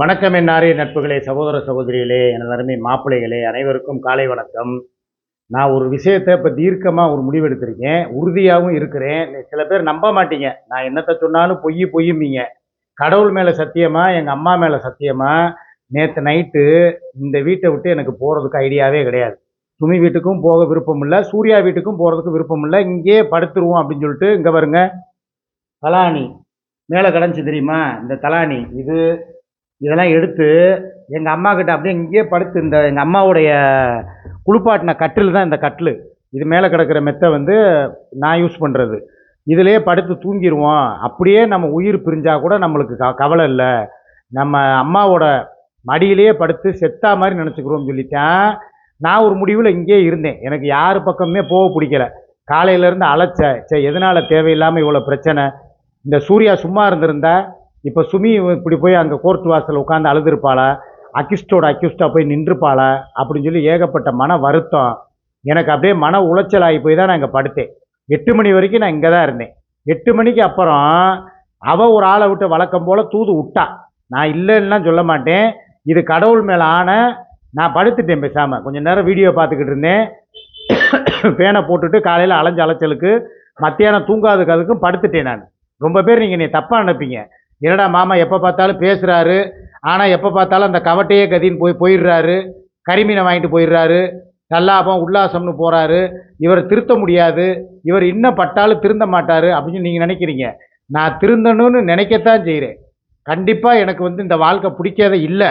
வணக்கம் என்னாரே நட்புகளே சகோதர சகோதரிகளே எனது அருமை மாப்பிள்ளைகளே அனைவருக்கும் காலை வணக்கம். நான் ஒரு விஷயத்தை இப்போ தீர்க்கமாக ஒரு முடிவு எடுத்திருக்கேன் உறுதியாகவும் இருக்கிறேன். சில பேர் நம்ப மாட்டீங்க. நான் என்னத்தை சொன்னாலும் பொய் பொய்யும்பீங்க. கடவுள் மேலே சத்தியமா எங்கள் அம்மா மேலே சத்தியமா? நேற்று நைட்டு இந்த வீட்டை விட்டு எனக்கு போகிறதுக்கு ஐடியாவே கிடையாது. துணி வீட்டுக்கும் போக விருப்பம் இல்லை சூர்யா வீட்டுக்கும் போகிறதுக்கு விருப்பம் இல்லை. இங்கேயே படுத்துருவோம் அப்படின்னு சொல்லிட்டு இங்கே வருங்க தலானி. மேலே கடைஞ்சி தெரியுமா? இந்த தலானி. இது இதெல்லாம் எடுத்து எங்கள் அம்மா கிட்ட அப்படியே இங்கேயே படுத்து இந்த எங்கள் அம்மாவுடைய குளிப்பாட்டின கட்டில் தான் இந்த கட்டில். இது மேலே கிடக்கிற மெத்தை வந்து நான் யூஸ் பண்ணுறது இதிலே படுத்து தூங்கிடுவோம் அப்படியே நம்ம உயிர் பிரிஞ்சால் கூட நம்மளுக்கு க கவலை இல்லை. நம்ம அம்மாவோட மடியிலேயே படுத்து செத்தா மாதிரி நினச்சிக்கிறோம்னு சொல்லிட்டேன். நான் ஒரு முடிவில் இங்கேயே இருந்தேன். எனக்கு யார் பக்கமே போக பிடிக்கல. காலையிலேருந்து அலைச்ச சே எதனால் தேவையில்லாமல் இவ்வளோ பிரச்சனை? இந்த சூர்யா சும்மா இருந்திருந்தா இப்போ சுமி இப்படி போய் அங்கே கோர்ட் வாசல் உட்காந்து அழுதுருப்பாளா? அக்யூஸ்டோட அக்யூஸ்டாக போய் நின்றுப்பாளா? அப்படின்னு சொல்லி ஏகப்பட்ட மன வருத்தம். எனக்கு அப்படியே மன உளைச்சல் ஆகி போய் தான் நான் இங்கே படுத்தேன். எட்டு மணி வரைக்கும் நான் இங்கே தான் இருந்தேன். எட்டு மணிக்கு அப்புறம் அவள் ஒரு ஆளை விட்டு வழக்கம் போல் தூது விட்டா. நான் இல்லைன்னுலாம் சொல்ல மாட்டேன். இது கடவுள் மேலே ஆன நான் படுத்துட்டேன் பேசாமல் கொஞ்சம் நேரம் வீடியோ பார்த்துக்கிட்டு இருந்தேன். பேனை போட்டுட்டு காலையில் அலைஞ்ச அலைச்சலுக்கு மத்தியானம் தூங்காதுக்கு அதுக்கும் படுத்துட்டேன் நான். ரொம்ப பேர் நீங்கள் நீ தப்பாக நினைப்பீங்க. என்னடா மாமா எப்போ பார்த்தாலும் பேசுகிறாரு ஆனால் எப்போ பார்த்தாலும் அந்த கவட்டையே கதின்னு போய் போயிடுறாரு. கரிமீனை வாங்கிட்டு போயிடுறாரு. நல்லாபம் உல்லாசம்னு போகிறாரு இவர் திருத்த முடியாது. இவர் இன்னும் பட்டாலும் திருந்த மாட்டார் அப்படின்னு நீங்கள் நினைக்கிறீங்க. நான் திருந்தணும்னு நினைக்கத்தான் செய்கிறேன் கண்டிப்பாக எனக்கு வந்து இந்த வாழ்க்கை பிடிக்காத இல்லை.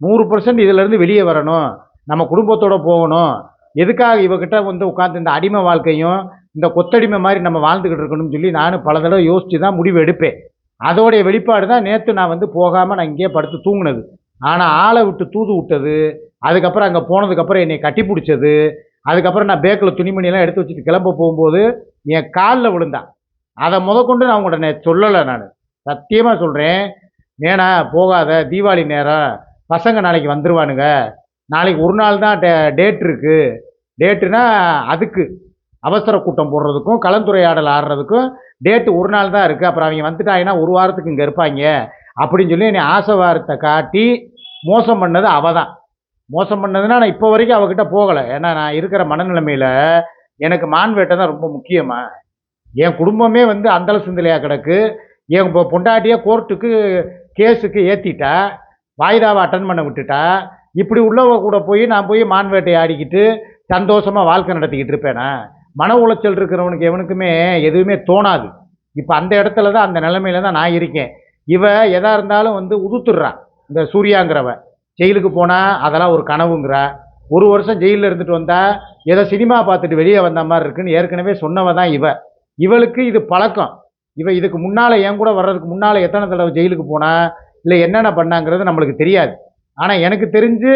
நூறு பர்சன்ட் இதிலேருந்து வெளியே வரணும். நம்ம குடும்பத்தோட போகணும். எதுக்காக இவகிட்ட வந்து உட்காந்து இந்த அடிமை வாழ்க்கையும் இந்த கொத்தடிமை மாதிரி நம்ம வாழ்ந்துக்கிட்டு இருக்கணும்னு சொல்லி நானும் பல தடவை யோசித்து தான் முடிவு எடுப்பேன். அதோடைய வெளிப்பாடு தான் நேற்று நான் வந்து போகாமல் நான் இங்கேயே படுத்து தூங்கினது. ஆனால் ஆளை விட்டு தூது விட்டது அதுக்கப்புறம் அங்கே போனதுக்கப்புறம் என்னை கட்டி பிடிச்சது அதுக்கப்புறம் நான் பேக்கில் துணிமணியெல்லாம் எடுத்து வச்சுட்டு கிளம்ப போகும்போது என் காலில் விழுந்தான் அதை முதற்கொண்டு நான் உங்கள்கிட்ட சொல்லலை நான். சத்தியமாக சொல்கிறேன் ஏன்னா போகாத. தீபாவளி நேரம். பசங்க நாளைக்கு வந்துடுவானுங்க நாளைக்கு ஒரு நாள் தான் டே டேட் இருக்குது டேட்டுனா அதுக்கு. அவசர கூட்டம் போடுறதுக்கும் கலந்துரையாடல் ஆடுறதுக்கும் டேட்டு ஒரு நாள் தான் இருக்குது அப்புறம் அவங்க வந்துட்டாங்கன்னா ஒரு வாரத்துக்கு இங்கே இருப்பாங்க. அப்படின்னு சொல்லி என்னை ஆசை வாரத்தை காட்டி மோசம் பண்ணது அவ தான் மோசம் பண்ணதுன்னா நான் இப்போ வரைக்கும் அவகிட்ட போகலை. ஏன்னா நான் இருக்கிற மனநிலைமையில் எனக்கு மான் வேட்டை தான் ரொம்ப முக்கியமாக என் குடும்பமே வந்து அந்தள சிந்தலையாக கிடக்கு. என் பொ- பொண்டாட்டியே கோர்ட்டுக்கு கேஸுக்கு ஏற்றிட்டா வாய்தாவை அட்டன் பண்ண விட்டுட்டா. இப்படி உள்ளவ கூட போய் நான் போய் மான்வேட்டை ஆடிக்கிட்டு சந்தோஷமாக வாழ்க்கை நடத்திக்கிட்டு இருப்பேனா? மன உளைச்சல் இருக்கிறவனுக்கு எவனுக்குமே எதுவுமே தோணாது. இப்போ அந்த இடத்துல தான் அந்த நிலைமையில தான் நான் இருக்கேன். இவ எதா இருந்தாலும் வந்து உதுத்துடுறான் இந்த சூர்யாங்கிறவ. ஜெயிலுக்கு போனால் அதெல்லாம் ஒரு கனவுங்கிறா. ஒரு வருஷம் ஜெயிலில் இருந்துட்டு வந்தால் ஏதோ சினிமா பார்த்துட்டு வெளியே வந்த மாதிரி இருக்குன்னு ஏற்கனவே சொன்னவ தான் இவ. இவளுக்கு இது பழக்கம். இவ இதுக்கு முன்னால் என் கூட வர்றதுக்கு முன்னால் எத்தனை தடவை ஜெயிலுக்கு போனா இல்லை என்னென்ன பண்ணாங்கிறது நம்மளுக்கு தெரியாது. ஆனால் எனக்கு தெரிஞ்சு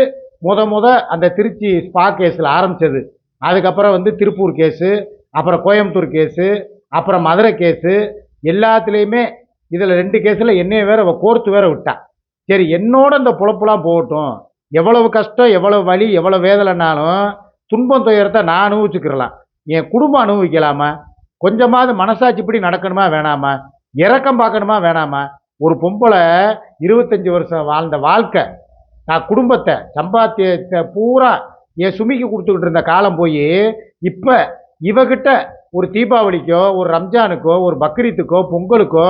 முத முத அந்த திருச்சி ஸ்பா கேஸில் ஆரம்பிச்சது அதுக்கப்புறம் வந்து திருப்பூர் கேஸு அப்புறம் கோயம்புத்தூர் கேஸு அப்புறம் மதுரை கேஸு எல்லாத்துலேயுமே இதில் ரெண்டு கேஸில் என்னைய வேற அவள் கோர்த்து வேற விட்டா. சரி என்னோட இந்த பொழப்புலாம் போகட்டும். எவ்வளவு கஷ்டம் எவ்வளவு வலி எவ்வளோ வேதலைனாலும் துன்பம் துயரத்தை நான் அனுபவிச்சுக்கிறலாம். என் குடும்பம் அனுபவிக்கலாமா? கொஞ்சமாவது மனசாட்சிப்படி நடக்கணுமா வேணாமா? இறக்கம் பார்க்கணுமா வேணாமா? ஒரு பொம்பளை இருபத்தஞ்சி வருஷம் வாழ்ந்த வாழ்க்கை நான் குடும்பத்தை சம்பாத்தியத்தை பூரா என் சுமிக்கு கொடுத்துக்கிட்டு இருந்த காலம் போய் இப்போ இவகிட்ட ஒரு தீபாவளிக்கோ ஒரு ரம்ஜானுக்கோ ஒரு பக்ரீத்துக்கோ பொங்கலுக்கோ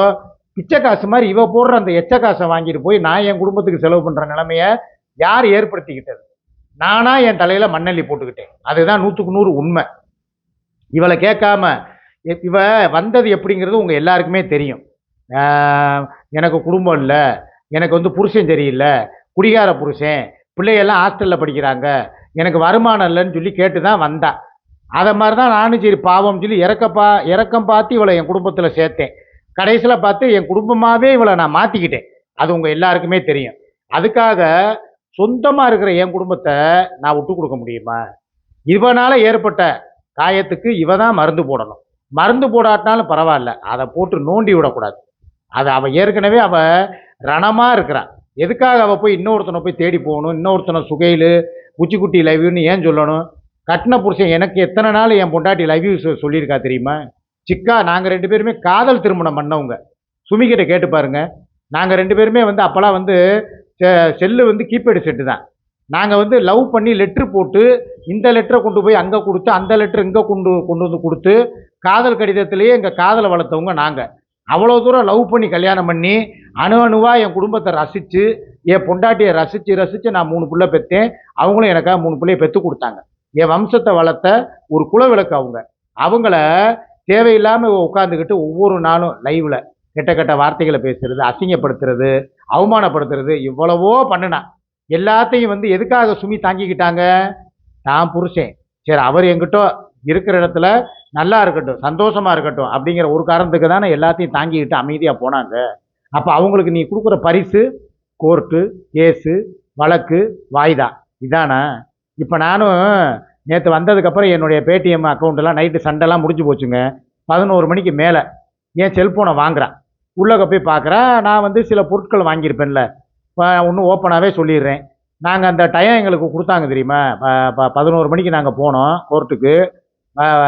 பிச்சை காசு மாதிரி இவ போடுற அந்த எச்ச காசை வாங்கிட்டு போய் நான் என் குடும்பத்துக்கு செலவு பண்ணுற நிலமைய யார் ஏற்படுத்திக்கிட்டது? நானாக என் தலையில் மண்ணள்ளி போட்டுக்கிட்டேன். அதுதான் நூற்றுக்கு நூறு உண்மை. இவளை கேட்காம இவ வந்தது எப்படிங்கிறது உங்கள் எல்லாருக்குமே தெரியும். எனக்கு குடும்பம் இல்லை எனக்கு வந்து புருஷன் சரியில்லை குடிகார புருஷன் பிள்ளையெல்லாம் ஹாஸ்டலில் படிக்கிறாங்க எனக்கு வருமானம் இல்லைன்னு சொல்லி கேட்டு தான் வந்தா. அதை மாதிரி தான் நானும் சரி பாவம் சொல்லி இறக்கப்பா இறக்கம் பார்த்து இவளை என் குடும்பத்தில் சேர்த்தேன். கடைசியில் பார்த்து என் குடும்பமாகவே இவளை நான் மாற்றிக்கிட்டேன் அது உங்கள் எல்லாருக்குமே தெரியும். அதுக்காக சொந்தமாக இருக்கிற என் குடும்பத்தை நான் விட்டு கொடுக்க முடியுமா? இவனால் ஏற்பட்ட காயத்துக்கு இவ தான் மருந்து போடணும். மருந்து போடாட்டினாலும் பரவாயில்ல. அதை போட்டு நோண்டி விடக்கூடாது. அது அவள் ஏற்கனவே அவள் ரணமாக இருக்கிறான் எதுக்காக அவள் போய் இன்னொருத்தனை போய் தேடி போகணும்? இன்னொருத்தனை சுகையில் குச்சிக்குட்டி லைவ்னு ஏன் சொல்லணும்? கட்டின புருஷன் எனக்கு எத்தனை நாள் என் பொண்டாட்டி லைவ் சொல்லியிருக்கா தெரியுமா? சிக்கா நாங்கள் ரெண்டு பேருமே காதல் திருமணம் பண்ணவங்க. சுமிகிட்ட கேட்டு பாருங்க. நாங்கள் ரெண்டு பேருமே வந்து அப்போல்லாம் வந்து செல்லு வந்து கீபேடு செட்டு தான். நாங்கள் வந்து லவ் பண்ணி லெட்ரு போட்டு இந்த லெட்டரை கொண்டு போய் அங்கே கொடுத்து அந்த லெட்ரு இங்கே கொண்டு கொண்டு வந்து கொடுத்து காதல் கடிதத்திலேயே எங்கள் காதலை வளர்த்தவங்க நாங்கள் அவ்வளோ தூரம் லவ் பண்ணி கல்யாணம் பண்ணி அணு அணுவாக என் குடும்பத்தை ரசித்து என் பொண்டாட்டியை ரசித்து ரசித்து நான் மூணு பிள்ளை பெற்றேன் அவங்களும் எனக்காக மூணு பிள்ளையை பெற்று கொடுத்தாங்க. என் வம்சத்தை வளர்த்த ஒரு குலவிளக்கு அவங்க. அவங்கள தேவையில்லாமல் உட்காந்துக்கிட்டு ஒவ்வொரு நாளும் லைவில் கெட்ட கெட்ட வார்த்தைகளை பேசுறது அசிங்கப்படுத்துறது அவமானப்படுத்துறது இவ்வளவோ பண்ணுனா. எல்லாத்தையும் வந்து எதுக்காக சுமி தாங்கிக்கிட்டாங்க? நான் புருஷன். சரி அவர் எங்கிட்ட இருக்கிற இடத்துல நல்லா இருக்கட்டும் சந்தோஷமாக இருக்கட்டும் அப்படிங்கிற ஒரு காரணத்துக்கு தானே எல்லாத்தையும் தாங்கிக்கிட்டு அமைதியாக போனாங்க. அப்போ அவங்களுக்கு நீ கொடுக்குற பரிசு கோர்ட்டு கேஸு வழக்கு வாய்தா. இதானா? இப்போ நானும் நேற்று வந்ததுக்கப்புறம் என்னுடைய பேடிஎம் அக்கௌண்ட்டெல்லாம் நைட்டு சண்டைலாம் முடிஞ்சு போச்சுங்க. பதினோரு மணிக்கு மேலே என் செல்ஃபோனை வாங்குறான். உள்ளக போய் பார்க்குறேன் நான் வந்து சில பொருட்கள் வாங்கியிருப்பேன்ல. ஒன்றும் ஓப்பனாகவே சொல்லிடுறேன். நாங்கள் அந்த டைம் எங்களுக்கு கொடுத்தாங்க தெரியுமா? ப- பதினோரு மணிக்கு நாங்கள் போனோம் கோர்ட்டுக்கு.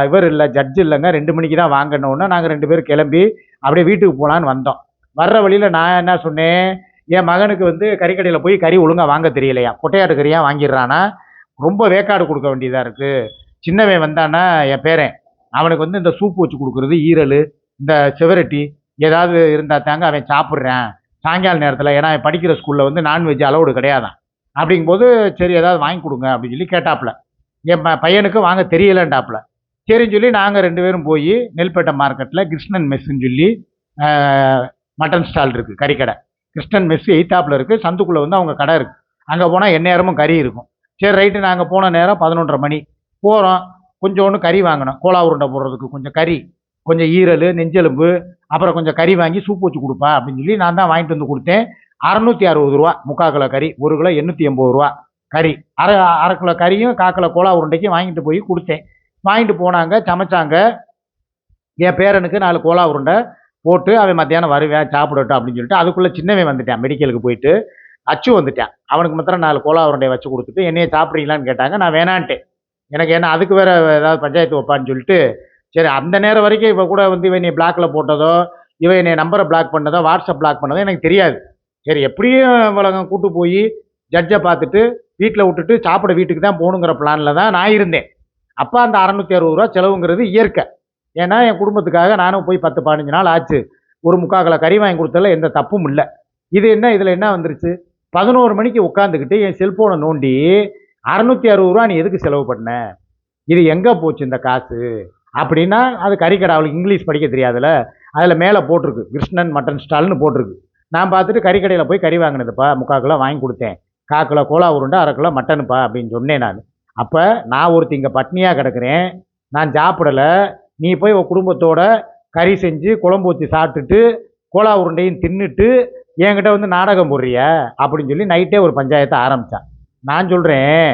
இவர் இல்லை ஜட்ஜ் இல்லைங்க. ரெண்டு மணிக்கு தான் வாங்கணுன்னு நாங்கள் ரெண்டு பேரும் கிளம்பி அப்படியே வீட்டுக்கு போகலான்னு வந்தோம். வர்ற வழியில் நான் என்ன சொன்னேன்? என் மகனுக்கு வந்து கறிக்கடையில் போய் கறி ஒழுங்காக வாங்க தெரியலையா? கொட்டையாட்டு கறியாக வாங்கிடுறானா? ரொம்ப வேக்காடு கொடுக்க வேண்டியதாக இருக்குது சின்னவன் வந்தானா என் பேரன். அவனுக்கு வந்து இந்த சூப்பு வச்சு கொடுக்குறது ஈரல் இந்த செவரட்டி ஏதாவது இருந்தால் தாங்க அவன் சாப்பிட்றேன். சாயங்கால நேரத்தில் ஏன்னா அவன் படிக்கிற ஸ்கூலில் வந்து நான்வெஜ் அலௌடு கிடையாதான். அப்படிங்கும்போது சரி ஏதாவது வாங்கி கொடுங்க அப்படின்னு சொல்லி கேட்டாப்புல. என் ப- பையனுக்கு வாங்க தெரியலன்ட்டாப்புல சரின்னு சொல்லி நாங்கள் ரெண்டு பேரும் போய் நெல்பேட்டை மார்க்கெட்டில் கிருஷ்ணன் மெஸ்ஸுன்னு சொல்லி மட்டன் ஸ்டால் இருக்குது கறிக்கடை. கிருஷ்ணன் மெஸ் எய்த்தாப்பில் இருக்குது சந்துக்குள்ளே வந்து அவங்க கடை இருக்குது அங்கே போனால் எந்நேரமும் கறி இருக்கும். சரி ரைட்டு நாங்கள் போன நேரம் பதினொன்றரை மணி. போகிறோம் கொஞ்சோண்டு கறி வாங்கினோம். கோலா உருண்டை போடுறதுக்கு கொஞ்சம் கறி கொஞ்சம் ஈரல் நெஞ்செலும்பு அப்புறம் கொஞ்சம் கறி வாங்கி சூப் வச்சு கொடுப்பா அப்படின்னு சொல்லி நான் தான் வாங்கிட்டு வந்து கொடுத்தேன். அறநூற்றி அறுபது ரூபா முக்கால் கிலோ கறி ஒரு கிலோ எண்ணூற்றி எண்பது ரூபா கறி. அரை அரை கிலோ கறியும் கால் கிலோ கோலா உருண்டைக்கும் வாங்கிட்டு போய் கொடுத்தேன். வாங்கிட்டு போனாங்க சமைச்சாங்க. என் பேரனுக்கு நாலு கோலா உருண்டை. போட்டு அவன் மத்தியானம் வருவேன் சாப்பிடட்டும் அப்படின்னு சொல்லிட்டு அதுக்குள்ளே சின்னவன் வந்துட்டான் மெடிக்கலுக்கு போயிட்டு. அச்சு வந்துட்டான். அவனுக்கு மாத்திரம் நாலு கோலா உருண்டையை வச்சு கொடுத்துட்டு என்னையே சாப்பிட்றீங்களான்னு கேட்டாங்க. நான் வேணான்ட்டு. எனக்கு என்ன அதுக்கு வேறு ஏதாவது பஞ்சாயத்து வைப்பான்னு சொல்லிட்டு சரி அந்த நேரம் வரைக்கும் இப்போ கூட வந்து இவன் நீ பிளாக்ல போட்டதோ இவன் என்னை நம்பரை பிளாக் பண்ணதோ வாட்ஸ்அப் பிளாக் பண்ணதோ எனக்கு தெரியாது. சரி எப்படியும் உலகம் கூட்டு போய் ஜட்ஜை பார்த்துட்டு வீட்டில் விட்டுட்டு சாப்பிட வீட்டுக்கு தான் போகணுங்கிற பிளானில் தான் நான் இருந்தேன். அப்போ அந்த அறநூற்றி அறுபது ரூபா செலவுங்கிறது இயற்கை. ஏன்னா என் குடும்பத்துக்காக நானும் போய் பத்து பதினஞ்சு நாள் ஆச்சு. ஒரு முக்கால் கிலோ கறி வாங்கி கொடுத்ததுல எந்த தப்பும் இல்லை. இது என்ன இதில் என்ன வந்துருச்சு? பதினோரு மணிக்கு உட்காந்துக்கிட்டு என் செல்ஃபோனை நோண்டி அறநூற்றி அறுபது ரூபா நீ எதுக்கு செலவு பண்ண? இது எங்கே போச்சு இந்த காசு? அப்படின்னா அது கறிக்கடை அவளுக்கு இங்கிலீஷ் படிக்க தெரியாதுல்ல அதில் மேலே போட்டிருக்கு. கிருஷ்ணன் மட்டன் ஸ்டால்னு போட்டிருக்கு. நான் பார்த்துட்டு கறிக்கடையில் போய் கறி வாங்கினதுப்பா முக்கால் கிலோ வாங்கி கொடுத்தேன். கால் கிலோ கோலா உருண்டை அரை கிலோ மட்டனுப்பா அப்படின்னு சொன்னேன் நான். அப்போ நான் ஒருத்தி இங்கே பட்னியாக கிடக்கிறேன். நான் சாப்பிடலை. நீ போய் உன் குடும்பத்தோட கறி செஞ்சு குழம்பு வச்சு சாப்பிட்டுட்டு கோலா உருண்டையும் தின்னுட்டு என்கிட்ட வந்து நாடகம் போடுறிய? அப்படின்னு சொல்லி நைட்டே ஒரு பஞ்சாயத்தை ஆரம்பித்தான் நான் சொல்கிறேன்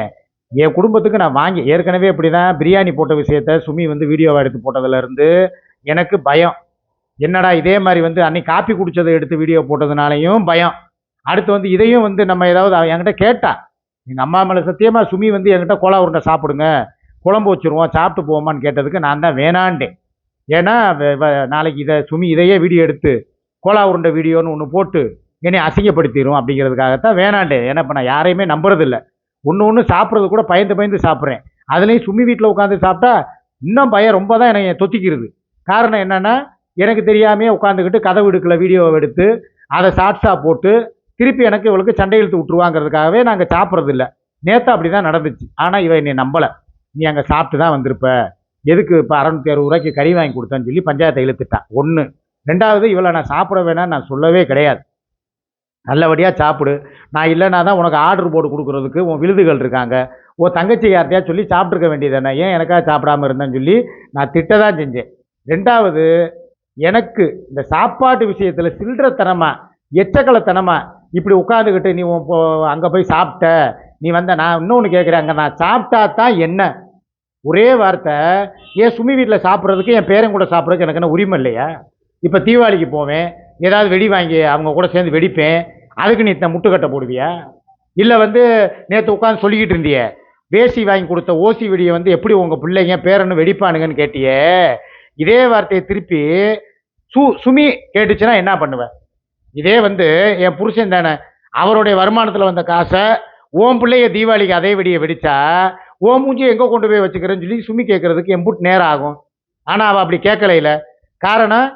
என் குடும்பத்துக்கு நான் வாங்கி ஏற்கனவே இப்படி தான் பிரியாணி போட்ட விஷயத்த சுமி வந்து வீடியோவை எடுத்து போட்டதுலேருந்து எனக்கு பயம். என்னடா இதே மாதிரி வந்து அன்னைக்கு காப்பி குடித்ததை எடுத்து வீடியோ போட்டதுனாலையும் பயம். அடுத்து வந்து இதையும் வந்து நம்ம ஏதாவது என்கிட்ட கேட்டா எங்கள் அம்மா மேலே சத்தியமாக சுமி வந்து என்கிட்ட கோலா உருண்டை சாப்பிடுங்க குழம்பு வச்சுருவோம் சாப்பிட்டு போவோமான்னு கேட்டதுக்கு நான் தான் வேணான்ட்டேன். ஏன்னா வ- நாளைக்கு இதை சுமி இதையே வீடியோ எடுத்து கோலா உருண்டை வீடியோன்னு ஒன்று போட்டு என்னை அசிங்கப்படுத்திடும் அப்படிங்கிறதுக்காகத்தான் வேணாண்டேன் ஏன்னா இப்போ நான் யாரையுமே நம்புறதில்ல. ஒன்று ஒன்று சாப்பிட்றது கூட பயந்து பயந்து சாப்பிட்றேன். அதுலேயும் சுமி வீட்டில் உட்காந்து சாப்பிட்டா இன்னும் பயம் ரொம்ப தான் என்னை தொத்திக்கிறது. காரணம் என்னென்னா எனக்கு தெரியாமே உட்காந்துக்கிட்டு கதவு எடுக்கல வீடியோவை எடுத்து அதை ஷார்ட்ஸாக போட்டு திருப்பி எனக்கு இவளுக்கு சண்டை இழுத்து விட்டுருவாங்கிறதுக்காகவே நாங்கள் சாப்பிட்றதில்ல. நேற்று அப்படி தான் நடந்துச்சு. ஆனால் இவன் என்னை நம்பலை. நீ அங்கே சாப்பிட்டு தான் வந்திருப்ப. எதுக்கு இப்போ அறநூற்றி அறுபது ரூபாய்க்கு கறி வாங்கி கொடுத்தேன்னு சொல்லி பஞ்சாயத்தை இழுத்துட்டான். ஒன்று ரெண்டாவது இவ்வளோ நான் சாப்பிட வேணாம் நான் சொல்லவே கிடையாது. நல்லபடியாக சாப்பிடு. நான் இல்லைனா தான் உனக்கு ஆர்டர் போட்டு கொடுக்குறதுக்கு உன் விழுதுகள் இருக்காங்க. உன் தங்கச்சி யார்த்தையா சொல்லி சாப்பிட்ருக்க வேண்டியதானே ஏன் எனக்காக சாப்பிடாம இருந்தேன்னு சொல்லி நான் திட்ட தான் செஞ்சேன். ரெண்டாவது எனக்கு இந்த சாப்பாட்டு விஷயத்தில் சில்லறத்தனமாக எச்சக்கலத்தனமாக இப்படி உட்காந்துக்கிட்டு நீ அங்கே போய் சாப்பிட்ட நீ வந்த நான் இன்னொன்று கேட்குறேன் அங்கே நான் சாப்பிட்டா தான் என்ன? ஒரே வார்த்தை ஏன் சுமி வீட்டில் சாப்பிட்றதுக்கு என் பேரன் கூட சாப்பிட்றதுக்கு எனக்கு என்ன உரிமை இல்லையா? இப்போ தீபாவளிக்கு போவேன் ஏதாவது வெடி வாங்கி அவங்க கூட சேர்ந்து வெடிப்பேன் அதுக்கு நீ இத்தனை முட்டுக்கட்டை போடுவியா? இல்லை வந்து நேற்று உட்காந்து சொல்லிக்கிட்டு இருந்தியே வேசி வாங்கி கொடுத்த ஓசி வெடியை வந்து எப்படி உங்கள் பிள்ளைங்க பேரன்னு வெடிப்பானுங்கன்னு கேட்டியே? இதே வார்த்தையை திருப்பி சு சுமி கேட்டுச்சுன்னா என்ன பண்ணுவேன் இதே வந்து என் புருஷன் தானே அவருடைய வருமானத்தில் வந்த காசை ஓம் பிள்ளைய தீபாவளிக்கு அதே வெடியை வெடித்தா ஓ மூஞ்சி எங்கே கொண்டு போய் வச்சுக்கிறேன்னு சொல்லி சுமி கேட்குறதுக்கு எம்புட் நேரம் ஆகும் ஆனால் அவள் அப்படி கேட்கலையில காரணம்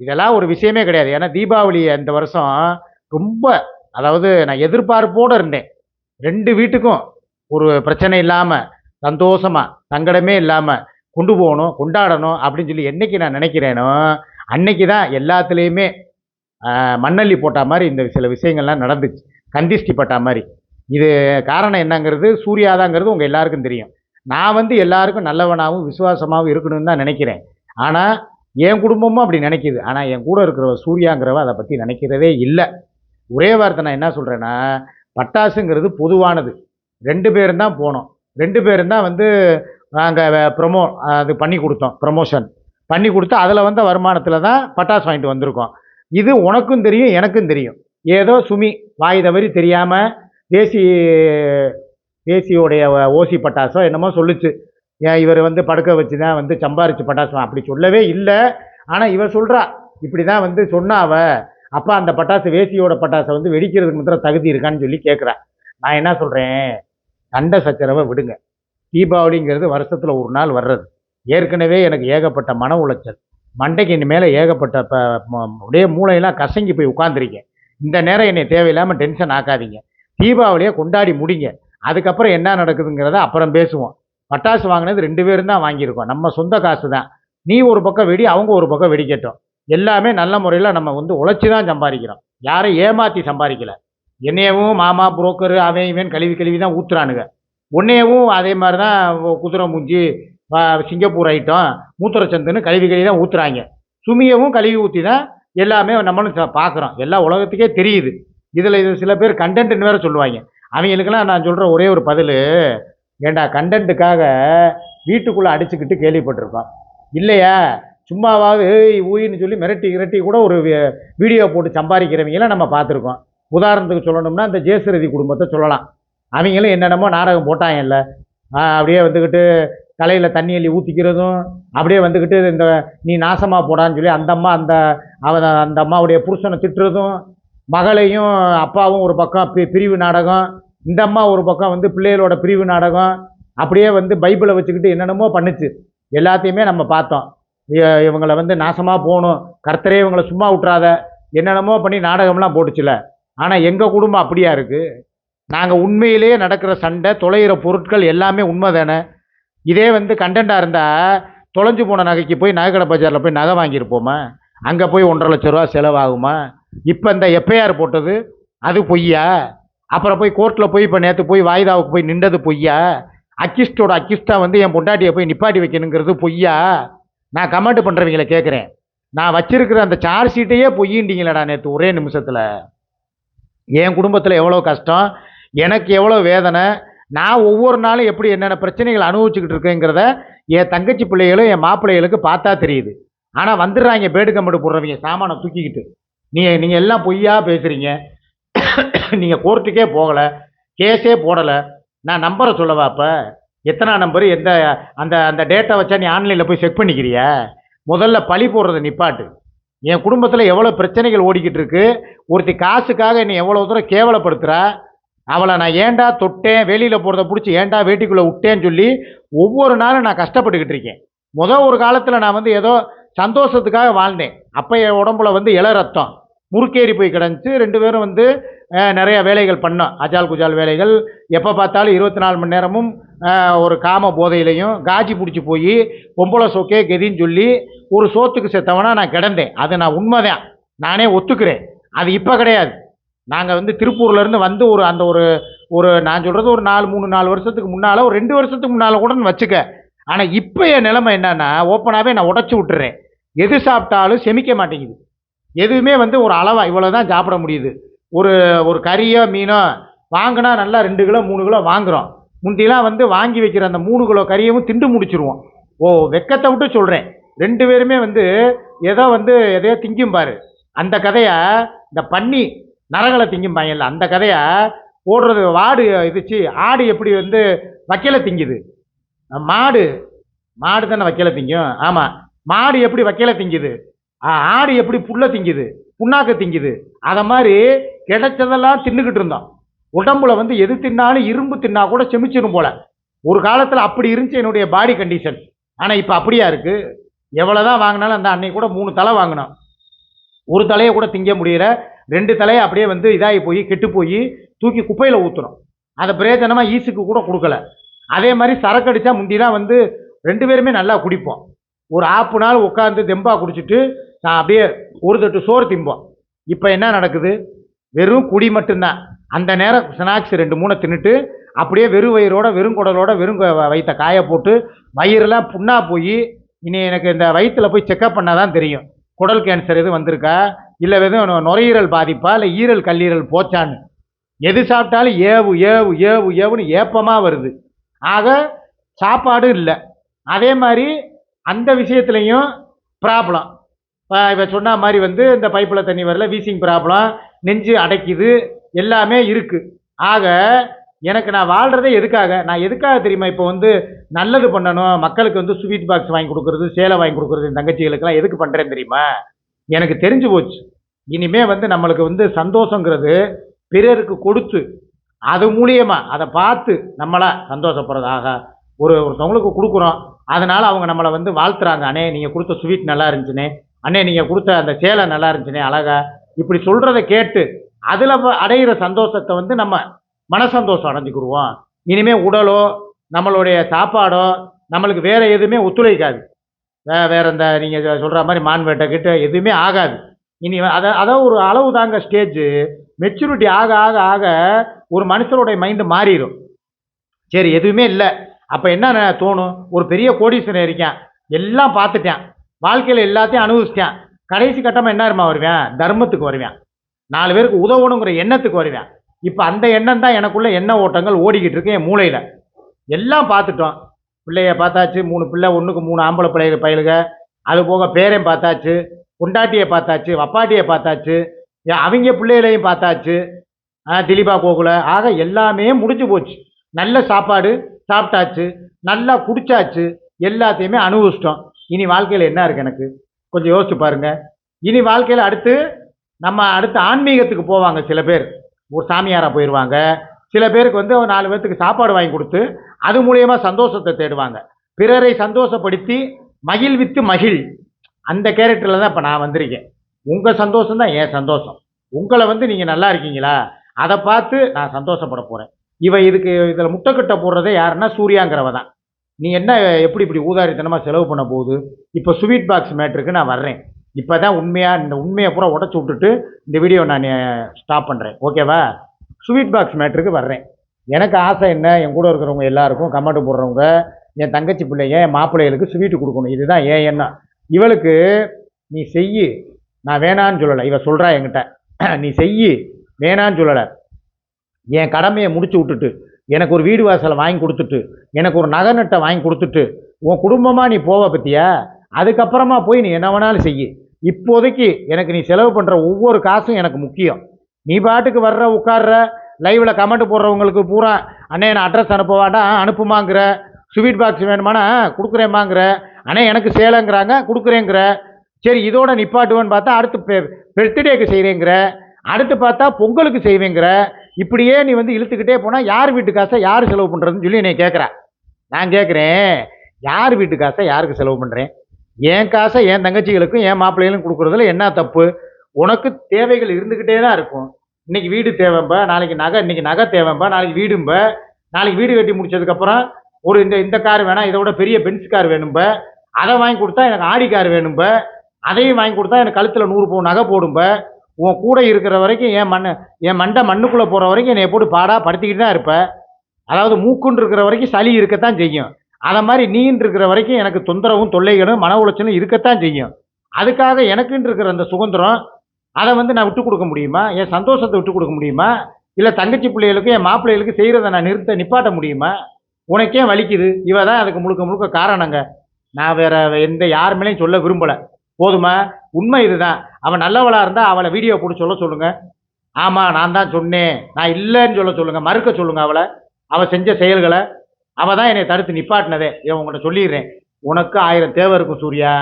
இதெல்லாம் ஒரு விஷயமே கிடையாது. ஏன்னா தீபாவளி இந்த வருஷம் ரொம்ப அதாவது நான் எதிர்பார்ப்போடு இருந்தேன். ரெண்டு வீட்டுக்கும் ஒரு பிரச்சனை இல்லாமல் சந்தோஷமாக சங்கடமே இல்லாமல் கொண்டு போகணும் கொண்டாடணும் அப்படின்னு சொல்லி என்னைக்கு நான் நினைக்கிறேனோ அன்னைக்கு தான் எல்லாத்துலேயுமே மண்ணள்ளி போட்ட மாதிரி இந்த சில விஷயங்கள்லாம் நடந்துச்சு. கந்திஷ்டி பட்ட மாதிரி. இது காரணம் என்னங்கிறது சூர்யாதாங்கிறது உங்கள் எல்லாருக்கும் தெரியும். நான் வந்து எல்லாருக்கும் நல்லவனாகவும் விசுவாசமாகவும் இருக்கணும்னு தான் நினைக்கிறேன். ஆனால் என் குடும்பமும் அப்படி நினைக்கிது. ஆனால் என் கூட இருக்கிற சூர்யாங்கிறவ அதை பற்றி நினைக்கிறதே இல்லை. ஒரே வார்த்தை நான் என்ன சொல்கிறேன்னா பட்டாசுங்கிறது பொதுவானது. ரெண்டு பேரும் தான் போனோம். ரெண்டு பேரும் தான் வந்து நாங்கள் ப்ரொமோ அது பண்ணி கொடுத்தோம் ப்ரமோஷன். பண்ணி கொடுத்து அதில் வந்த வருமானத்தில் தான் பட்டாசு வாங்கிட்டு வந்திருக்கோம். இது உனக்கும் தெரியும் எனக்கும் தெரியும். ஏதோ சுமி வாய் தவறி தெரியாமல் தேசி தேசியோடைய ஓசி பட்டாசோ என்னமோ சொல்லுச்சு. ஏன் இவர் வந்து படுக்க வச்சு தான் வந்து சம்பாரிச்சு பட்டாசு அப்படி சொல்லவே இல்லை. ஆனால் இவர் சொல்கிறா இப்படி தான் வந்து சொன்னாவ அப்போ அந்த பட்டாசு வேசியோட பட்டாசை வந்து வெடிக்கிறதுக்கு மாத்திரம் தகுதி இருக்கான்னு சொல்லி கேட்குறா நான் என்ன சொல்கிறேன் சண்டை சச்சரவை விடுங்க. தீபாவளிங்கிறது வருஷத்தில் ஒரு நாள் வர்றது. ஏற்கனவே எனக்கு ஏகப்பட்ட மன உளைச்சல். மண்டைக்கு இனி மேலே ஏகப்பட்ட இப்போ அப்படியே மூளையெல்லாம் கசங்கி போய் உட்காந்துருக்கேன் இந்த நேரம் என்னை தேவையில்லாமல் டென்ஷன் ஆக்காதீங்க. தீபாவளியை கொண்டாடி முடிங்க. அதுக்கப்புறம் என்ன நடக்குதுங்கிறத அப்புறம் பேசுவோம். பட்டாசு வாங்கினது ரெண்டு பேரும் தான் வாங்கியிருக்கோம். நம்ம சொந்த காசு தான். நீ ஒரு பக்கம் வெடி அவங்க ஒரு பக்கம் வெடிக்கட்டும். எல்லாமே நல்ல முறையில் நம்ம வந்து உழைச்சி தான் சம்பாதிக்கிறோம். யாரையும் ஏமாற்றி சம்பாதிக்கல. என்னையவும் மாமா புரோக்கரு அவன் இவன் கழுவி கழுவி தான் ஊத்துறானுங்க. உன்னையவும் அதே மாதிரி தான் குதிரை மூஞ்சி சிங்கப்பூர் ஐட்டம் மூத்திரச்சந்துன்னு கழுவி கழுவி தான் ஊத்துறாங்க. சுமியவும் கழுவி ஊற்றி தான் எல்லாமே நம்மளும் ச- பார்க்குறோம் எல்லா உலகத்துக்கே தெரியுது. இதில் இது சில பேர் கண்டென்ட்னு வேறு சொல்லுவாங்க. அவங்களுக்கெல்லாம் நான் சொல்கிற ஒரே ஒரு பதில் ஏண்டா கண்டென்ட்டுக்காக வீட்டுக்குள்ளே அடிச்சுக்கிட்டு கேள்விப்பட்டிருக்கோம் இல்லையா? சும்மாவாவது ஊயின்னு சொல்லி மிரட்டி மிரட்டி கூட ஒரு வீடியோ போட்டு சம்பாதிக்கிறவங்களாம் நம்ம பார்த்துருக்கோம். உதாரணத்துக்கு சொல்லணும்னா இந்த ஜேசுரதி குடும்பத்தை சொல்லலாம். அவங்களும் என்னென்னமோ நாடகம் போட்டாங்கல்ல. இல்லை அப்படியே வந்துக்கிட்டு தலையில் தண்ணி அள்ளி ஊற்றிக்கிறதும் அப்படியே வந்துக்கிட்டு இந்த நீ நாசமாக போடான்னு சொல்லி அந்த அம்மா அந்த அவன் அந்த அம்மாவுடைய புருஷனை திட்டுறதும் மகளையும் அப்பாவும் ஒரு பக்கம் பி பிரிவு நாடகம் இந்த அம்மா ஒரு பக்கம் வந்து பிள்ளைகளோட பிரிவு நாடகம் அப்படியே வந்து பைபிளை வச்சுக்கிட்டு என்னென்னமோ பண்ணுச்சு. எல்லாத்தையுமே நம்ம பார்த்தோம். இவங்களை வந்து நாசமாக போகணும் கர்த்தரே இவங்களை சும்மா விட்றாத என்னென்னமோ பண்ணி நாடகம்லாம் போட்டுச்சுல. ஆனால் எங்கள் குடும்பம் அப்படியா இருக்குது நாங்கள் உண்மையிலேயே நடக்கிற சண்டை தொலைகிற பொருட்கள் எல்லாமே உண்மை தானே? இதே வந்து கண்டென்ட்டாக இருந்தால் தொலைஞ்சு போன நகைக்கு போய் நகைக்கடை பஜாரில் போய் நகை வாங்கியிருப்போமா? அங்கே போய் ஒன்றரை லட்ச ரூபா செலவாகுமா? இப்போ இந்த எஃப்ஐஆர் போட்டது அது பொய்யா? அப்புறம் போய் கோர்ட்டில் போய் இப்போ நேற்று போய் வாய்தாவுக்கு போய் நின்றது பொய்யா? அக்கிஸ்டோட அக்கிஸ்டா வந்து என் பொண்டாட்டியை போய் நிப்பாட்டி வைக்கணுங்கிறது பொய்யா? நான் கமெண்ட் பண்ணுறவங்களை கேட்குறேன் நான் வச்சிருக்கிற அந்த சார்ஜ் ஷீட்டையே பொய்யின்றீங்களடா நேற்று ஒரே நிமிஷத்தில். என் குடும்பத்தில் எவ்வளோ கஷ்டம்? எனக்கு எவ்வளோ வேதனை? நான் ஒவ்வொரு நாளும் எப்படி என்னென்ன பிரச்சனைகள் அனுபவிச்சுக்கிட்டு இருக்கேங்கிறத என் தங்கச்சி பிள்ளைகளும் என் மாப்பிள்ளைகளுக்கு பார்த்தா தெரியுது. ஆனால் வந்துடுறாங்க பேடு கம்பெடு போடுறவங்க சாமானை தூக்கிக்கிட்டு. நீங்கள் நீங்கள் எல்லாம் பொய்யா பேசுகிறீங்க நீங்கள் கோர்ட்டுக்கே போகலை. கேஸே போடலை. நான் நம்பரை சொல்லவா அப்போ? எத்தனை நம்பர் எந்த அந்த அந்த டேட்டா வச்சா நீ ஆன்லைனில் போய் செக் பண்ணிக்கிறியா? முதல்ல பழி போடுறத நிப்பாட்டு. என் குடும்பத்தில் எவ்வளோ பிரச்சனைகள் ஓடிக்கிட்டு இருக்கு? ஒருத்தி காசுக்காக என்னை எவ்வளோ தூரம் கேவலப்படுத்துகிறா அவளை நான் ஏன்டா தொட்டேன்? வெளியில் போகிறத பிடிச்சி ஏன்டா வேட்டிக்குள்ளே விட்டேன்னு சொல்லி ஒவ்வொரு நாளும் நான் கஷ்டப்பட்டுக்கிட்டு இருக்கேன். முத ஒரு காலத்தில் நான் வந்து ஏதோ சந்தோஷத்துக்காக வாழ்ந்தேன். அப்போ என் உடம்புல வந்து இள ரத்தம் முறுக்கேறி போய் கிடந்துச்சு. ரெண்டு பேரும் வந்து நிறைய வேலைகள் பண்ணோம். அஜால் குஜால் வேலைகள். எப்போ பார்த்தாலும் இருபத்தி நாலு மணி நேரமும் ஒரு காம போதையிலையும் காஜி பிடிச்சி போய் பொம்பளை சோக்கே கெதின்னு சொல்லி ஒரு சோத்துக்கு செத்தவனா நான் கிடந்தேன். அது நான் உண்மைதான். நானே ஒத்துக்கிறேன். அது இப்போ கிடையாது. நாங்கள் வந்து திருப்பூர்லேருந்து வந்து ஒரு அந்த ஒரு ஒரு நான் சொல்கிறது ஒரு நாலு மூணு நாலு வருஷத்துக்கு முன்னால் ஒரு ரெண்டு வருஷத்துக்கு முன்னால் கூட வச்சுக்க. ஆனால் இப்போ என் நிலைமை என்னென்னா ஓப்பனாகவே நான் உடச்சி விட்டுறேன். எது சாப்பிட்டாலும் செமிக்க மாட்டேங்குது. எதுவுமே வந்து ஒரு அளவாக இவ்வளோ தான் சாப்பிட முடியுது. ஒரு ஒரு கறியோ மீனோ வாங்கினா நல்லா ரெண்டு கிலோ மூணு கிலோ வாங்குகிறோம் முந்திலாம் வந்து வாங்கி வைக்கிற அந்த மூணு கிலோ கறியவும் திண்டு முடிச்சிருவோம். ஓ வெக்கத்தை விட்டு சொல்கிறேன் ரெண்டு பேருமே வந்து ஏதோ வந்து எதையோ திங்கும் பாரு. அந்த கதையை இந்த பன்னி நரகளை திங்கும் பாங்கல்ல அந்த கதையை போடுறது வாடு இதுச்சு ஆடு எப்படி வந்து வைக்கல திங்குது? மாடு மாடு தானே வைக்கல திங்கும்? ஆமாம் மாடு எப்படி வைக்கல திங்குது? ஆடு எப்படி புல்ல திங்குது? புண்ணாக்க திங்குது? அதை மாதிரி கிடைச்சதெல்லாம் தின்னுக்கிட்டு இருந்தோம் உடம்புல வந்து எது தின்னாலும் இரும்பு தின்னா கூட செமிச்சிடும் போல. ஒரு காலத்தில் அப்படி இருந்துச்சு என்னுடைய பாடி கண்டிஷன் ஆனால் இப்போ அப்படியா இருக்கு? எவ்வளோதான் வாங்கினாலும் அந்த அன்னை கூட மூணு தலை வாங்கினோம் ஒரு தலையை கூட திங்க முடியல. ரெண்டு தலையை அப்படியே வந்து இதாகி போய் கெட்டு போய் தூக்கி குப்பையில் ஊற்றுறோம் அதை பிரயோஜனமாக ஈஸுக்கு கூட கொடுக்கல. அதே மாதிரி சரக்கு அடித்தா முந்திலாம் வந்து ரெண்டு பேருமே நல்லா குடிப்போம். ஒரு ஆப்பு நாள் உட்காந்து தெம்பாக குடிச்சிட்டு நான் அப்படியே ஒரு தட்டு சோறு திம்போம் இப்போ என்ன நடக்குது? வெறும் குடி மட்டும்தான். அந்த நேரம் ஸ்நாக்ஸ் ரெண்டு மூணை தின்னுட்டு அப்படியே வெறும் வயிறோட வெறும் குடலோட வெறும் க- வயித்தை காய போட்டு வயிறெல்லாம் புண்ணா போய் இனி எனக்கு இந்த வயிற்றில் போய் செக்கப் பண்ணால் தான் தெரியும். குடல் கேன்சர் எதுவும் வந்திருக்கா? இல்லை எதுவும் நுரையீரல் பாதிப்பா? இல்லை ஈரல் கல்லீரல் போச்சான்னு? எது சாப்பிட்டாலும் ஏவு ஏவு ஏவு ஏவுன்னு ஏப்பமாக வருது. ஆக சாப்பாடு இல்லை. அதே மாதிரி அந்த விஷயத்துலையும் ப்ராப்ளம் இப்போ சொன்ன மாதிரி வந்து இந்த பைப்பில் தண்ணி வரல வீசிங் ப்ராப்ளம் நெஞ்சு அடைக்குது எல்லாமே இருக்குது ஆக எனக்கு நான் வாழ்கிறதே எதுக்காக? நான் எதுக்காக தெரியுமா? இப்போ வந்து நல்லது பண்ணணும் மக்களுக்கு வந்து ஸ்வீட் பாக்ஸ் வாங்கி கொடுக்குறது சேலை வாங்கி கொடுக்குறது என் தங்கச்சிகளுக்கெல்லாம் எதுக்கு பண்ணுறேன்னு தெரியுமா? எனக்கு தெரிஞ்சு போச்சு. இனிமே வந்து நம்மளுக்கு வந்து சந்தோஷங்கிறது பிறருக்கு கொடுத்து அது மூலியமா அதை பார்த்து நம்மளா சந்தோஷப்படுறதாக ஒரு ஒருத்தவங்களுக்கு கொடுக்குறோம். அதனால் அவங்க நம்மளை வந்து வாழ்த்துறாங்க. அண்ணே நீங்கள் கொடுத்த ஸ்வீட் நல்லா இருந்துச்சுனே அண்ணே நீங்கள் கொடுத்த அந்த சேலை நல்லா இருந்துச்சுனே அழகா. இப்படி சொல்கிறத கேட்டு அதில் அடையிற சந்தோஷத்தை வந்து நம்ம மனசந்தோஷம் அடைஞ்சிக்கிடுவோம். இனிமேல் உடலோ நம்மளுடைய சாப்பாடோ நம்மளுக்கு வேறு எதுவுமே ஒத்துழைக்காது. வேறு இந்த நீங்கள் சொல்கிற மாதிரி மான் வேட்டை கிட்ட எதுவுமே ஆகாது. இனி அதை அதான் ஒரு அளவு தாங்க ஸ்டேஜு மெச்சூரிட்டி ஆக ஆக ஆக ஒரு மனுஷனுடைய மைண்டு மாறிடும். சரி எதுவுமே இல்லை. அப்போ என்ன தோணும்? ஒரு பெரிய கோடீஸ்வரன் இருக்கேன். எல்லாம் பார்த்துட்டேன். வாழ்க்கையில் எல்லாத்தையும் அனுபவிச்சிட்டேன். கடைசி கட்டமாக என்ன இருமா வருவேன்? தர்மத்துக்கு வருவேன். நாலு பேருக்கு உதவணுங்கிற எண்ணத்துக்கு வருவேன். இப்போ அந்த எண்ணம் தான் எனக்குள்ள எண்ண ஓட்டங்கள் ஓடிக்கிட்டு இருக்கு என் மூளையில். எல்லாம் பார்த்துட்டோம். பிள்ளைய பார்த்தாச்சு மூணு பிள்ளை ஒன்றுக்கு மூணு ஆம்பளை பிள்ளைகள் பயிலுக. அது போக பேரையும் பார்த்தாச்சு பொண்டாட்டியை பார்த்தாச்சு வப்பாட்டியை பார்த்தாச்சு அவங்க பிள்ளைகளையும் பார்த்தாச்சு. திலீபா கோகுல. ஆக எல்லாமே முடிஞ்சு போச்சு. நல்ல சாப்பாடு சாப்பிட்டாச்சு நல்லா குடிச்சாச்சு எல்லாத்தையுமே அனுபவிச்சிட்டோம். இனி வாழ்க்கையில் என்ன இருக்கு எனக்கு? கொஞ்சம் யோசிச்சு பாருங்க. இனி வாழ்க்கையில் அடுத்து நம்ம அடுத்து ஆன்மீகத்துக்கு போவாங்க சில பேர். ஒரு சாமியாராக போயிடுவாங்க சில பேருக்கு வந்து ஒரு நாலு பேர்த்துக்கு சாப்பாடு வாங்கி கொடுத்து அது மூலயமா சந்தோஷத்தை தேடுவாங்க. பிறரை சந்தோஷப்படுத்தி மகிழ்வித்து மகிழ். அந்த கேரக்டரில் தான் இப்போ நான் வந்திருக்கேன். உங்கள் சந்தோஷம் தான் என் சந்தோஷம். உங்களை வந்து நீங்கள் நல்லா இருக்கீங்களா? அதை பார்த்து நான் சந்தோஷப்பட போகிறேன் இவன் இதுக்கு இதில் முட்டைக்கட்டை போடுறதே யாருன்னா சூர்யாங்கிறவ தான். நீ என்ன எப்படி இப்படி ஊதாரித்தனமாக செலவு பண்ண போகுது? இப்போ ஸ்வீட் பாக்ஸ் மேட்ருக்கு நான் வர்றேன். இப்போ தான் உண்மையாக இந்த உண்மையை பூரா உடச்சி விட்டுட்டு இந்த வீடியோ நான் ஸ்டாப் பண்ணுறேன் ஓகேவா ஸ்வீட் பாக்ஸ் மேட்ருக்கு வர்றேன். எனக்கு ஆசை என்ன? என் கூட இருக்கிறவங்க எல்லாருக்கும் கமெண்ட் போடுறவங்க என் தங்கச்சி பிள்ளைங்க என் மாப்பிள்ளைகளுக்கு ஸ்வீட்டு கொடுக்கணும். இதுதான் ஏன் என்ன இவளுக்கு நீ செய் நான் வேணான்னு சொல்லலை. இவ சொல்கிறா என்கிட்ட. நீ செய் வேணான்னு சொல்லலை. என் கடமையை முடிச்சு விட்டுட்டு எனக்கு ஒரு வீடு வாசலை வாங்கி கொடுத்துட்டு எனக்கு ஒரு நகை நட்டை வாங்கி கொடுத்துட்டு உன் குடும்பமாக நீ போவ பற்றியா அதுக்கப்புறமா போய் நீ என்ன வேணாலும் செய் இப்போதைக்கு எனக்கு நீ செலவு பண்ணுற ஒவ்வொரு காசும் எனக்கு முக்கியம். நீ பாட்டுக்கு வர்ற உட்கார்ற லைவில் கமெண்ட் போடுறவங்களுக்கு பூரா அண்ணே நான் அட்ரஸ் அனுப்பவாடா அனுப்புமாங்கிற ஸ்வீட் பாக்ஸ் வேணுமானா கொடுக்குறேம்மாங்கிற அண்ணே எனக்கு சேலைங்கிறாங்க கொடுக்குறேங்கிற சரி இதோட நிப்பாட்டுவேன்னு பார்த்தா அடுத்து பெ பெர்த்டேக்கு செய்கிறேங்கிற அடுத்து பார்த்தா பொங்கலுக்கு செய்வேங்கிற இப்படியே நீ வந்து இழுத்துக்கிட்டே போனால் யார் வீட்டு காசை யார் செலவு பண்ணுறதுன்னு சொல்லி நீ கேட்குற நான் கேட்குறேன் யார் வீட்டு காசை யாருக்கு செலவு பண்ணுறேன் என் காசை என் தங்கச்சிகளுக்கும் என் மாப்பிள்ளைகளுக்கும் கொடுக்குறதுல என்ன தப்பு? உனக்கு தேவைகள் இருந்துக்கிட்டே தான் இருக்கும். இன்றைக்கி வீடு தேவைம்ப நாளைக்கு நகை இன்றைக்கி நகை தேவைம்ப நாளைக்கு வீடும்ப. நாளைக்கு வீடு கட்டி முடிச்சதுக்கப்புறம் ஒரு இந்த இந்த கார் வேணாம் இதை விட பெரிய பென்ஸ் கார் வேணும்ப. அதை வாங்கி கொடுத்தா எனக்கு ஆடி கார் வேணும்ப. அதையும் வாங்கி கொடுத்தா எனக்கு கழுத்தில் நூறு பவுன் நகை போடும்ப. உன் கூட இருக்கிற வரைக்கும் என் மண் என் மண்டை மண்ணுக்குள்ளே போகிற வரைக்கும் என்னை போட்டு பாடாக படுத்திக்கிட்டு தான் இருப்பேன் அதாவது மூக்குன்னு இருக்கிற வரைக்கும் சளி இருக்கத்தான் செய்யும். அதை மாதிரி நீன்னு இருக்கிற வரைக்கும் எனக்கு தொந்தரவும் தொல்லைகளும் மன உளைச்சலும் இருக்கத்தான் செய்யும். அதுக்காக எனக்குன்னு இருக்கிற அந்த சுதந்திரம் அதை வந்து நான் விட்டு கொடுக்க முடியுமா? என் சந்தோஷத்தை விட்டு கொடுக்க முடியுமா? இல்லை தங்கச்சி பிள்ளைகளுக்கு என் மாப்பிள்ளைகளுக்கு செய்கிறத நான் நிறுத்த நிப்பாட்ட முடியுமா? உனக்கே வலிக்குது. இவ தான் அதுக்கு முழுக்க முழுக்க காரணங்க. நான் வேற எந்த யார் மேலேயும் சொல்ல விரும்பலை. போதுமா? உண்மை இதுதான். அவன் நல்லவளாக இருந்தால் அவளை வீடியோ போட்டு சொல்ல சொல்லுங்கள் ஆமாம் நான் தான் சொன்னேன். நான் இல்லைன்னு சொல்ல சொல்லுங்கள் மறுக்க சொல்லுங்கள் அவளை. அவள் செஞ்ச செயல்களை. அவள் தான் என்னை தடுத்து நிப்பாட்டினதே. இவன் உங்கள்கிட்ட சொல்லிடுறேன். உனக்கு ஆயிரம் தேவை இருக்கும் சூர்யா.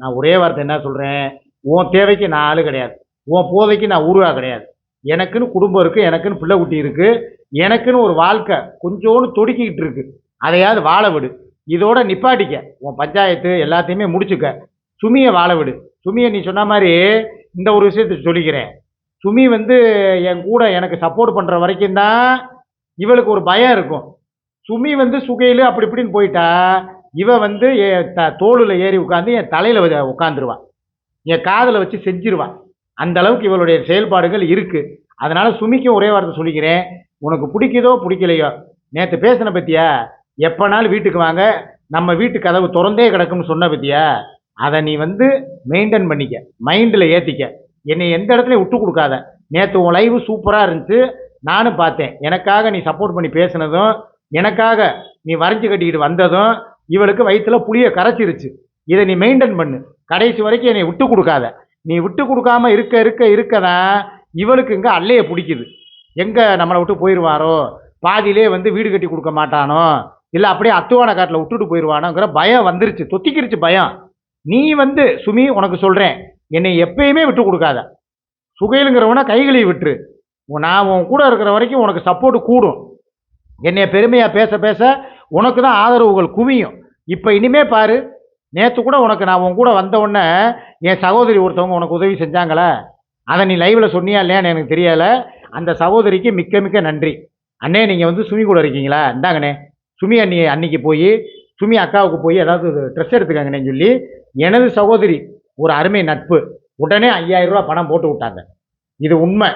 நான் ஒரே வார்த்தை என்ன சொல்கிறேன் உன் தேவைக்கு நான் ஆள் கிடையாது. உன் போதைக்கு நான் உருவா கிடையாது. எனக்குன்னு குடும்பம் இருக்குது எனக்குன்னு பிள்ளை குட்டி இருக்குது எனக்குன்னு ஒரு வாழ்க்கை கொஞ்சோண்டு தொடுக்கிக்கிட்டு இருக்கு. அதையாவது வாழ விடு. இதோட நிப்பாட்டிக்க. உன் பஞ்சாயத்து எல்லாத்தையுமே முடிச்சுக்க. சுமியை வாழ விடு. சுமியை நீ சொன்ன மாதிரி இந்த ஒரு விஷயத்த சொல்லிக்கிறேன். சுமி வந்து என் கூட எனக்கு சப்போர்ட் பண்ணுற வரைக்கும் தான் இவளுக்கு ஒரு பயம் இருக்கும். சுமி வந்து சுகையில் அப்படி இப்படின்னு போயிட்டா இவ வந்து என் த தோளில் ஏறி உட்காந்து என் தலையில் உட்காந்துருவான் என் காதில் வச்சு செஞ்சிருவான் அந்த அளவுக்கு இவளுடைய செயல்பாடுகள் இருக்குது அதனால் சுமிக்கும் ஒரே வார்த்தை சொல்லிக்கிறேன். உனக்கு பிடிக்குதோ பிடிக்கலையோ நேற்று பேசின பத்தியா? எப்போனாலும் வீட்டுக்கு வாங்க. நம்ம வீட்டு கதவு திறந்தே கிடக்கும்னு சொன்ன பத்தியா? அதை நீ வந்து மெயின்டைன் பண்ணிக்க மைண்டில் ஏற்றிக்க என்னை எந்த இடத்துலையும் விட்டு கொடுக்காத. நேற்று உன் லைவ் சூப்பராக இருந்துச்சு. நானும் பார்த்தேன். எனக்காக நீ சப்போர்ட் பண்ணி பேசினதும் எனக்காக நீ வரைஞ்சி கட்டிக்கிட்டு வந்ததும் இவளுக்கு வயிற்றில் புளியை கரைச்சிருச்சு. இதை நீ மெயின்டைன் பண்ணு. கடைசி வரைக்கும் என்னை விட்டு கொடுக்காத. நீ விட்டு கொடுக்காம இருக்க இருக்க இருக்க தான் இவளுக்கு இங்கே அல்லையை பிடிக்குது. எங்கே நம்மளை விட்டு போயிடுவாரோ பாதியிலே வந்து வீடு கட்டி கொடுக்க மாட்டானோ? இல்லை அப்படியே அத்துவான காட்டில் விட்டுட்டு போயிடுவானோங்கிற பயம் வந்துருச்சு. தொத்திக்கிருச்சு பயம். நீ வந்து சுமி உனக்கு சொல்கிறேன் என்னை எப்பயுமே விட்டு கொடுக்காத. சுகையிலுங்கிறவன கைகளை விட்டுரு. நான் உன் கூட இருக்கிற வரைக்கும் உனக்கு சப்போர்ட் கூடும். என்னைய பெருமையாக பேச பேச உனக்கு தான் ஆதரவுகள் குவியும். இப்போ இனிமே பாரு நேற்று கூட உனக்கு நான் உன் கூட வந்த உடனே என் சகோதரி ஒருத்தவங்க உனக்கு உதவி செஞ்சாங்களே. அதை நீ லைவில் சொன்னியா இல்லையான்னு எனக்கு தெரியலை. அந்த சகோதரிக்கு மிக்க மிக்க நன்றி. அண்ணே நீங்கள் வந்து சுமி கூட இருக்கீங்களா? இந்தாங்கண்ணே. சுமி அண்ணி அன்னைக்கு போய் சுமி அக்காவுக்கு போய் ஏதாவது ட்ரெஸ் எடுத்துக்காங்கண்ணே சொல்லி எனது சகோதரி ஒரு அருமை நட்பு. உடனே ஐயாயிரம் ரூபா பணம் போட்டு விட்டாங்க. இது உண்மை.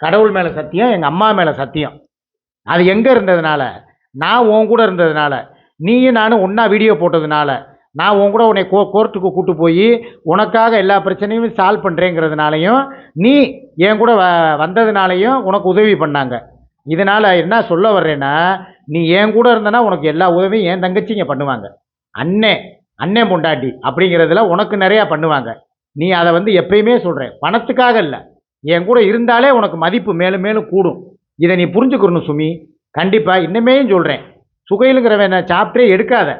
கடவுள் மேலே சத்தியம் எங்கள் அம்மா மேலே சத்தியம். அது எங்கே இருந்ததுனால? நான் உன் கூட இருந்ததுனால. நீயும் நானும் ஒன்றா வீடியோ போட்டதுனால. நான் உன் கூட உன்னை கோ கோர்ட்டுக்கு கூட்டு போய் உனக்காக எல்லா பிரச்சனையும் சால்வ் பண்ணுறேங்கிறதுனாலையும் நீ என் கூட வ வந்ததுனாலையும் உனக்கு உதவி பண்ணாங்க. இதனால் என்ன சொல்ல வர்றேன்னா நீ என் கூட இருந்தனா உனக்கு எல்லா உதவியும் என் தங்கச்சிங்க பண்ணுவாங்க. அண்ணே அண்ணே பொண்டாட்டி அப்படிங்கிறதுல உனக்கு நிறையா பண்ணுவாங்க. நீ அதை வந்து எப்பயுமே சொல்கிறேன் பணத்துக்காக இல்லை. என் கூட இருந்தாலே உனக்கு மதிப்பு மேலும் மேலும் கூடும். இதை நீ புரிஞ்சுக்கணும் சுமி. கண்டிப்பாக இன்னமேயும் சொல்கிறேன் சுகையிலுங்கிறவன் சாப்பிட்டே எடுக்காத.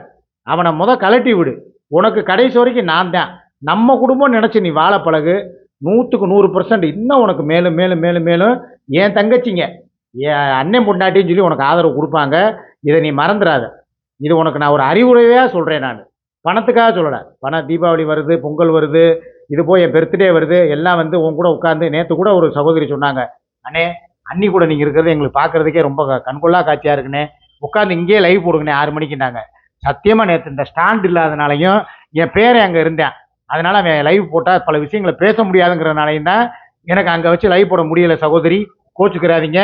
அவனை முத கலட்டி விடு. உனக்கு கடைசி வரைக்கும் நான் தான். நம்ம குடும்பம் நினச்சி நீ வாழ பழகு. நூற்றுக்கு நூறு பர்சன்ட் இன்னும் உனக்கு மேலும் மேலும் மேலும் மேலும் என் தங்கச்சிங்க. என் அண்ணன் பொண்டாட்டின்னு சொல்லி உனக்கு ஆதரவு கொடுப்பாங்க. இதை நீ மறந்துடாத. இது உனக்கு நான் ஒரு அறிவுரையாக சொல்கிறேன் நான். பணத்துக்காக சொல்லலை. பணம் தீபாவளி வருது பொங்கல் வருது இது போய் என் பெர்த்டே வருது எல்லாம் வந்து உன் கூட உட்காந்து நேற்று கூட ஒரு சகோதரி சொன்னாங்க அண்ணே அன்னி கூட நீங்கள் இருக்கிறது எங்களுக்கு பார்க்குறதுக்கே ரொம்ப கண்கொள்ளா காட்சியாக இருக்குண்ணே. உட்காந்து இங்கேயே லைவ் போடுங்கண்ணே ஆறு மணிக்குனாங்க சத்தியமாக நேற்று இந்த ஸ்டாண்ட் இல்லாதனாலையும் என் பேரை அங்கே இருந்தேன். அதனால் அவன் லைவ் போட்டால் பல விஷயங்களை பேச முடியாதுங்கிறனாலையும் தான் எனக்கு அங்கே வச்சு லைவ் போட முடியல சகோதரி. கோச்சுக்கிறாதீங்க.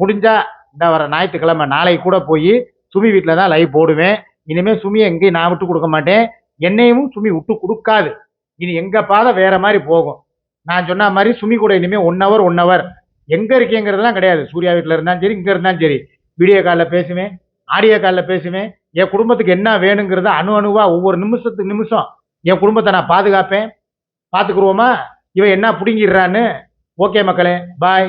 முடிஞ்சால் இந்த வர ஞாயிற்றுக்கிழமை நாளைக்கு கூட போய் சுமி வீட்டில் தான் லைவ் போடுவேன். இனிமேல் சுமியை எங்கேயும் நான் விட்டு கொடுக்க மாட்டேன். என்னையும் சுமி விட்டு கொடுக்காது. இனி எங்கள் பாதை வேற மாதிரி போகும். நான் சொன்ன மாதிரி சுமி கூட இனிமேல் ஒன் ஹவர் ஒன் ஹவர் எங்கே இருக்கேங்கிறதுலாம் கிடையாது. சூர்யா வீட்டில் இருந்தாலும் சரி இங்கே இருந்தாலும் சரி. வீடியோ காலில் பேசுவேன் ஆடியோ காலில் பேசுவேன். என் குடும்பத்துக்கு என்ன வேணுங்கிறத அணு அணுவாக ஒவ்வொரு நிமிஷத்துக்கு நிமிஷம் என் குடும்பத்தை நான் பாதுகாப்பேன். பார்த்துக்குருவோமா இவன் என்ன பிடுங்கிடுறான்னு? ஓகே மக்களே பாய்